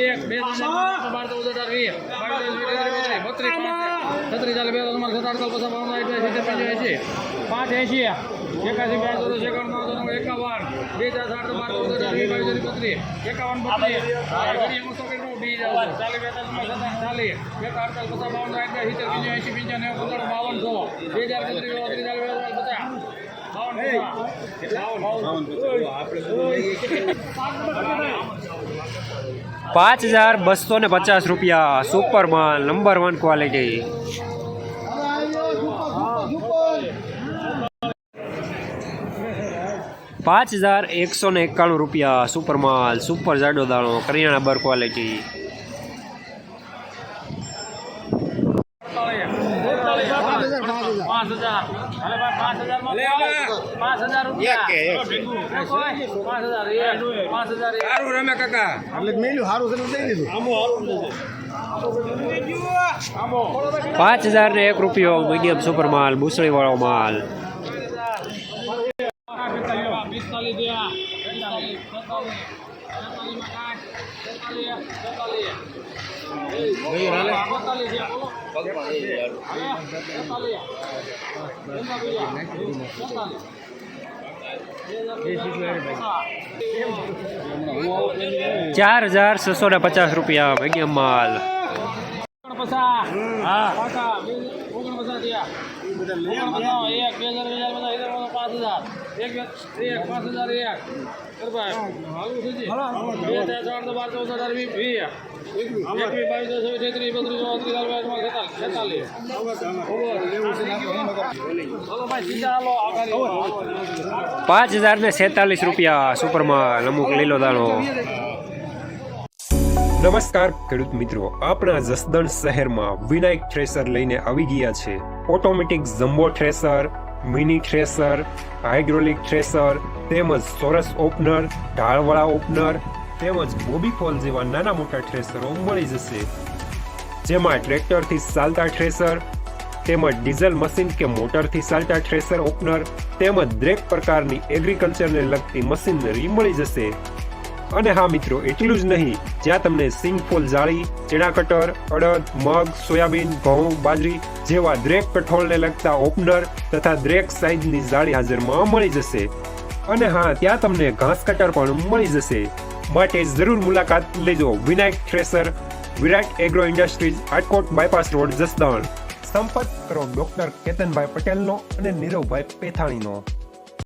એક બે ચાર પાંચ, બાર ચૌદ એંશી એકાસી બ્યાસી ચોરાસી એકાવન બાવન ત્રેપન, એકાવન બે ચાર સાઠ બાર ચૌદ અઢાર વીસ બાવીસ ત્રેવીસ બત્રીસ એકાવન બત્રીસ. ચાલીસ બેતાલીસ ચાલીસ બે અડતાલીસ પચાસ બાવન બે સિત્તેર પંચ્યાસી પંચાણું બાવન સો બે હજાર ચોત્રીસ ચાલીસ પાંચ હજાર બસો ને પચાસ રૂપિયા સુપર માલ નંબર વન ક્વોલિટી. પાંચ હજાર એકસો ને એકાણું રૂપિયા સુપર માલ સુપર જાડો દાણો, કરિયાણા બર ક્વોલિટી. પાંચ હજાર. હાલે ભાઈ પાંચ હજાર પાંચ હજાર રૂપિયા. પાંચ હજાર એક. પાંચ હજાર એક. રમે કાકા. એટલે મેલ્યું સારું છે દઈ દીધું. પાંચ હજાર ને એક રૂપિયો મીડિયમ સુપર માલ બુસળી વાળો માલ. પિસ્તાલીસ ચાર હજાર છસો ને પચાસ રૂપિયા મીડિયમ માલ. ઓગણપચાસ. પાંચ હજાર ને છેતાલીસ રૂપિયા સુપરમાં અમુક લીલો દાણો. નમસ્કાર, ખેડૂત મિત્રો. આપણા જસદણ શહેરમાં વિનાયક થ્રેસર લઈને આવી ગયા છે. Automatic jumbo thresher, mini thresher, hydraulic thresher, તેમજ સોરસ ઓપનર, ઢાળવાળા ઓપનર, તેમજ બોબી ફોલ જેવા નાના મોટા થ્રેસરો મળી જશે. જેમાં ટ્રેક્ટરથી ચાલતા થ્રેસર, તેમજ ડીઝલ મશીન કે મોટરથી ચાલતા થ્રેસર ઓપનર, તેમજ દરેક પ્રકારની એગ્રીકલ્ચરને લગતી મશીનરી મળી જશે. અને હા મિત્રો, એટલું જ નહીં, જ્યાં તમને સિંગફૂલ જાળી, ચણા કટર, અડદ, મગ, સોયાબીન, ઘઉં, બાજરી જેવા દરેક કઠોળને લગતા ઓપનર તથા દરેક સાઇઝની જાળી હાજરમાં મળી જશે. અને હા, ત્યાં તમને ઘાસ કટર પણ મળી જશે. માટે જરૂર મુલાકાત લેજો Vinayak thresher, Virat agro industries Atkot bypass road, Jasdan. સંપર્ક કરો ડોક્ટર કેતનભાઈ પટેલનો અને નીરવભાઈ પેથાણીનો.